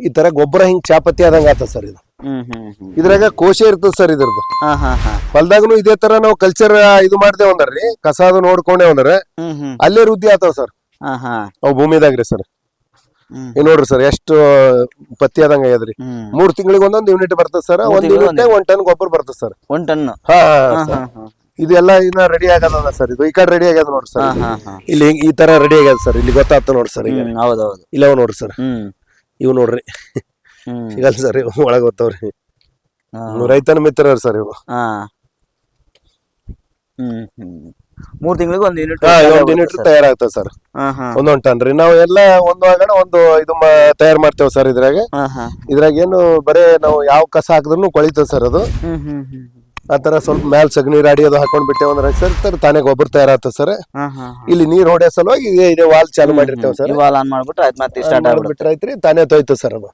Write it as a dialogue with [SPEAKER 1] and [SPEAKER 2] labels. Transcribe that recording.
[SPEAKER 1] ಈ ತರ ಗೊಬ್ಬರ ಹಿಂಗ್ ಚಾಪತಿ ಆದಂಗ ಆತ ಸರ್ ಇದು. ಇದ್ರಾಗ ಕೋಶ ಇರ್ತದ ಸರ್ ಇದ್ರದ್ದು. ಹೊಲ್ದಾಗನು ಇದೇ ತರ ನಾವು ಕಲ್ಚರ್ ಇದು ಮಾಡ್ದೇವ್ ಅಂದ್ರಿ ಕಸ ಅದು ನೋಡ್ಕೊಂಡೇವ್ ಅಂದ್ರೆ ಅಲ್ಲೇ ವೃದ್ಧಿ ಆತಾವ ಸರ್. ಅವ್ ಭೂಮಿದಾಗ್ರಿ ಸರ್. ನೋಡ್ರಿ ಸರ್ ಎಷ್ಟು ಪತ್ತಿ ಆದಂಗ ಆಗ್ಯದ್ರಿ. ಮೂರ್ ತಿಂಗಳಿಗೆ ಒಂದೊಂದು ಯೂನಿಟ್ ಬರ್ತದ ಸರ್. ಒಂದ್ ಯೂನಿಟ್ ಒಂದ್. ಟನ್ ಗೊಬ್ಬರ ಬರ್ತದ ಸರ್.
[SPEAKER 2] ಒಂದ್ ಟನ್.
[SPEAKER 1] ಹಾ ಇದೆಲ್ಲ ಇನ್ನ ರೆಡಿ ಆಗದ ಸರ್. ಇದು ಈ ಕಡೆ ರೆಡಿ ಆಗ್ಯದ ನೋಡ್ರಿ ಸರ್. ಇಲ್ಲಿ ಈ ತರ ರೆಡಿ ಆಗ್ಯದ ಸರ್. ಇಲ್ಲಿ ಗೊತ್ತಾಗ್ತ ನೋಡ್ರಿ ಸರ್
[SPEAKER 2] ಹೌದೌದು
[SPEAKER 1] ಇಲ್ಲವ ನೋಡ್ರಿ ಸರ್. ಇವ್ ನೋಡ್ರಿ. ಸಿಗಲ್ಲ ಸರ್ ಇವು ಒಳಗ್ ಗೊತ್ತವ್ರಿ ರೈತನ ಮಿತ್ರ ಸರ್ ಇವು.
[SPEAKER 2] ಹಾ. ಹ್ಮ್ ಹ್ಮ್. ಮೂರ್ ತಿಂಗಳಿಗೆ ಒಂದ್ ಯೂನಿಟ್
[SPEAKER 1] ಒಂದು ಯೂನಿಟ್ ತಯಾರಾಗ್ತದೆ ಸರ್. ಒಂದೊಂದು ಟನ್ ರೀ. ನಾವು ಎಲ್ಲ ಒಂದು ಆಗಣ ಒಂದು ಇದು ತಯಾರು ಮಾಡ್ತೇವೆ ಸರ್ ಇದ್ರಾಗ. ಇದ್ರಾಗ ಏನು ಬರೇ ನಾವು ಯಾವ ಕಸ ಹಾಕಿದ್ರು ಕೊಳಿತದ ಸರ್ ಅದು. ಆ ತರ ಸ್ವಲ್ಪ ಮ್ಯಾಲ್ ಸಗಣಿ ರಾಡಿ ಅದು ಹಾಕೊಂಡ್ ಬಿಟ್ಟೆ ಅಂದ್ರೆ ಸರ್ ತರ ತಾನೇ ಗೊಬ್ಬರ ತಯಾರಾಗ್ತದೆ ಸರ್. ಇಲ್ಲಿ ನೀರ್ ಹೊಡೆಯೋ ಸಲುವಾಗಿ ಇದೆ ವಾಲ್ ಚಾಲು ಮಾಡಿರ್ತೇವೆ ಸರ್.
[SPEAKER 2] ವಾಲ್ ಆನ್ ಮಾಡ್ಬಿಟ್ರೆ ಆಯ್ತು ಮತ್ತೆ ಸ್ಟಾರ್ಟ್ ಆಗ್ಬಿಟ್ರೆ
[SPEAKER 1] ಬಿಟ್ರೆ ಐತ್ರಿ ತಾನೇ ತೋಯ್ತು ಸರ್ ಅದು.